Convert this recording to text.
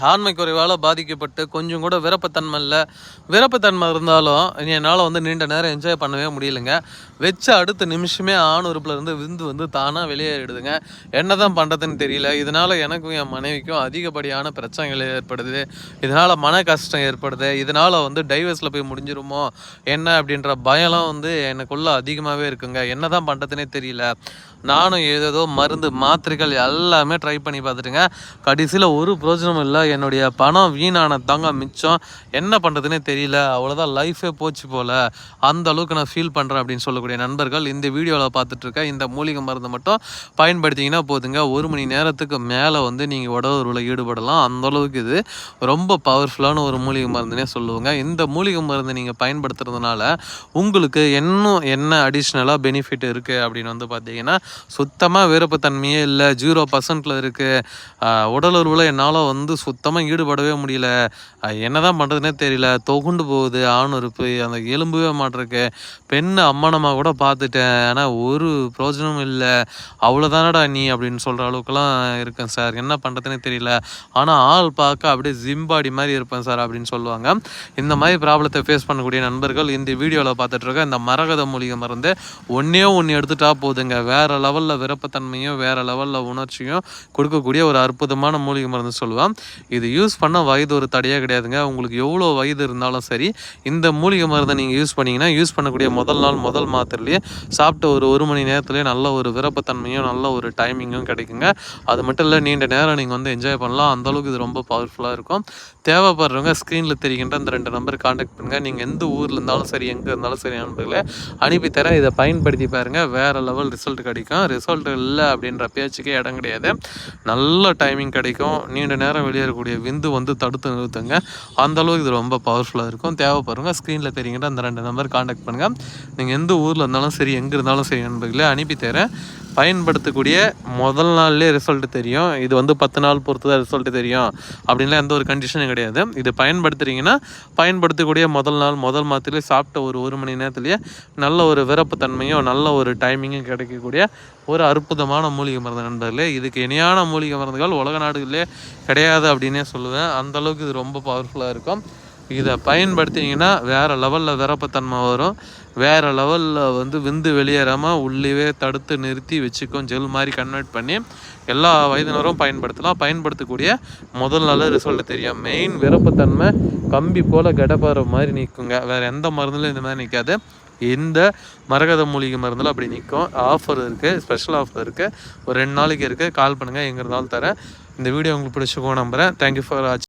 ஆண்மை குறைவால் பாதிக்கப்பட்டு கொஞ்சம் கூட விருப்பத்தன்மை இல்லை. விருப்பத்தன்மை இருந்தாலும் என்னால் வந்து நீண்ட நேரம் என்ஜாய் பண்ணவே முடியலைங்க. வச்ச அடுத்த நிமிஷமே ஆண் உறுப்பில் இருந்து விந்து வந்து தானாக வெளியேறிடுதுங்க. என்ன தான் பண்ணுறதுன்னு தெரியல. இதனால் எனக்கும் என் மனைவிக்கும் அதிகப்படியான பிரச்சனைகள் ஏற்படுது. இதனால் மன கஷ்டம் ஏற்படுது. இதனால் வந்து டைவர்ஸில் போய் முடிஞ்சிருமோ? என்ன அப்படின்ற பயம்லாம் வந்து எனக்குள்ளே அதிகமாகவே இருக்குங்க. என்ன தான் பண்ணுறதுனே தெரியல. நானும் ஏதேதோ மருந்து மாத்திரைகள் எல்லாமே ட்ரை பண்ணி பார்த்துட்டுங்க. கடைசியில் ஒரு பிரோஜனமும் இல்லை. என்னுடைய பணம் வீணான தாங்க மிச்சம். என்ன பண்ணுறதுனே தெரியல. அவ்வளோதான் லைஃபே போச்சு போல். அந்த அளவுக்கு நான் ஃபீல் பண்ணுறேன் அப்படின்னு சொல்லக்கூடிய நண்பர்கள் இந்த வீடியோவில் பார்த்துட்ருக்க இந்த மூலிகை மருந்து மட்டும் பயன்படுத்திங்கன்னா போதுங்க. ஒரு மணி நேரத்துக்கு மேலே வந்து நீங்கள் உடவுருவில் ஈடுபடலாம். அந்த அளவுக்கு இது ரொம்ப பவர்ஃபுல்லான ஒரு மூலிகை மருந்துனே சொல்லுவோங்க. இந்த மூலிகை மருந்து நீங்கள் பயன்படுத்துறதுனால உங்களுக்கு இன்னும் என்ன அடிஷ்னலாக பெனிஃபிட் இருக்குது அப்படின்னு வந்து பார்த்தீங்கன்னா சுத்தமாக விருப்பத்தன்மையே இல்லை. ஜீரோ பர்சன்ட்டில் இருக்குது உடலுறவில் என்னால் வந்து சுத்தமாக ஈடுபடவே முடியல. என்ன தான் பண்ணுறதுனே தெரியல. தொகுண்டு போகுது ஆண் இருப்பு அந்த எலும்பவே மாட்டிருக்கு. பெண் அம்மானமாக கூட பார்த்துட்டேன். ஆனால் ஒரு பிரயோஜனமும் இல்லை. அவ்வளோதானடா நீ அப்படின்னு சொல்கிற அளவுக்குலாம் இருக்கேன் சார். என்ன பண்ணுறதுனே தெரியல. ஆனால் ஆள் பார்க்க அப்படியே ஜிம்பாடி மாதிரி இருப்பேன் சார் அப்படின்னு சொல்லுவாங்க. இந்த மாதிரி ப்ராப்ளத்தை ஃபேஸ் பண்ணக்கூடிய நண்பர்கள் இந்த வீடியோவில் பார்த்துட்ருக்க இந்த மரகத மூலிகை மருந்து ஒன்றே ஒன்று எடுத்துட்டா போதுங்க. வேறு லெவலில் விருப்பத்தன்மையும் வேறு லெவலில் உணர்ச்சியும் கொடுக்கக்கூடிய ஒரு அற்புதமான மூலிகை மருந்து சொல்லுவேன் இது யூஸ் பண்ண வயது ஒரு தடையாக கிடையாதுங்க. உங்களுக்கு எவ்வளோ வயது இருந்தாலும் சரி இந்த மூலிகை மருந்தை நீங்கள் யூஸ் பண்ணிங்கன்னா யூஸ் பண்ணக்கூடிய முதல் நாள் முதல் மாத்திரையிலேயே சாப்பிட்ட ஒரு ஒரு மணி நேரத்துலேயே நல்ல ஒரு விருப்பத்தன்மையும் நல்ல ஒரு டைமிங்கும் கிடைக்குங்க. அது மட்டும் இல்லை நீண்ட நேரம் நீங்கள் வந்து என்ஜாய் பண்ணலாம். அந்தளவுக்கு இது ரொம்ப பவர்ஃபுல்லாக இருக்கும். தேவைப்படுறவங்க ஸ்க்ரீனில் தெரிகின்ற அந்த ரெண்டு நம்பர் காண்டாக்ட் பண்ணுங்கள் நீங்கள் எந்த ஊரில் இருந்தாலும் சரி எங்கே இருந்தாலும் சரி நண்பர்களே அனுப்பித்தரேன் இதை பயன்படுத்தி பாருங்கள் வேறு லெவல் ரிசல்ட் கிடைக்கும். ரிசல்ட் இல்லை அப்படின்ற பேச்சுக்கே இடம் கிடையாது. நல்ல டைமிங் கிடைக்கும். நீண்ட நேரம் வெளியேறக்கூடிய விந்து வந்து தடுத்து நிறுத்துங்க. அந்தளவுக்கு இது ரொம்ப பவர்ஃபுல்லாக இருக்கும். தேவைப்படுறவங்க ஸ்க்ரீனில் தெரியுங்கிட்ட அந்த ரெண்டு நம்பர் காண்டாக்ட் பண்ணுங்கள் நீங்கள் எந்த ஊரில் இருந்தாலும் சரி எங்கே இருந்தாலும் சரி நண்பர்களே அனுப்பி தரேன். பயன்படுத்தக்கூடிய முதல் நாள்லேயே ரிசல்ட் தெரியும். இது வந்து பத்து நாள் பொறுத்து தான் ரிசல்ட் தெரியும். அப்படின்லாம் எந்த ஒரு கண்டிஷனும் கிடையாது. இது பயன்படுத்துகிறீங்கன்னா பயன்படுத்தக்கூடிய முதல் நாள் முதல் மாதத்துலேயே சாப்பிட்ட ஒரு ஒரு மணி நேரத்துலேயே நல்ல ஒரு விறப்பு தன்மையும் நல்ல ஒரு டைமிங்கும் கிடைக்கக்கூடிய ஒரு அற்புதமான மூலிகை மருந்து நண்பர்களே. இதுக்கு இணையான மூலிகை மருந்துகள் உலக நாடுகளிலே கிடையாது அப்படின்னே சொல்லுவேன். அந்தளவுக்கு இது ரொம்ப பவர்ஃபுல்லாக இருக்கும். இதை பயன்படுத்திங்கன்னா வேறு லெவலில் விரப்பத்தன்மை வரும். வேறு லெவலில் வந்து விந்து வெளியேறாமல் உள்ளே தடுத்து நிறுத்தி வச்சுக்கும் ஜெல் மாதிரி கன்வெர்ட் பண்ணி எல்லா வயதினரும் பயன்படுத்தலாம். பயன்படுத்தக்கூடிய முதல் நல்ல ரிசல்ட் தெரியும். மெயின் விரப்பத்தன்மை கம்பி போல் கடப்பாற மாதிரி நிற்குங்க வேறு எந்த மருந்துலையும் இந்த மாதிரி நிற்காது இந்த மரகத மூலிகை மருந்தில் அப்படி நிற்கும் ஆஃபர் இருக்குது ஸ்பெஷல் ஆஃபர் இருக்குது ஒரு ரெண்டு நாளைக்கு இருக்குது கால் பண்ணுங்கள் எங்கே இருந்தாலும் தரேன். இந்த வீடியோ உங்களுக்கு பிடிச்சிக்கோ நம்புகிறேன் தேங்க்யூ ஃபார் வாட்சிங்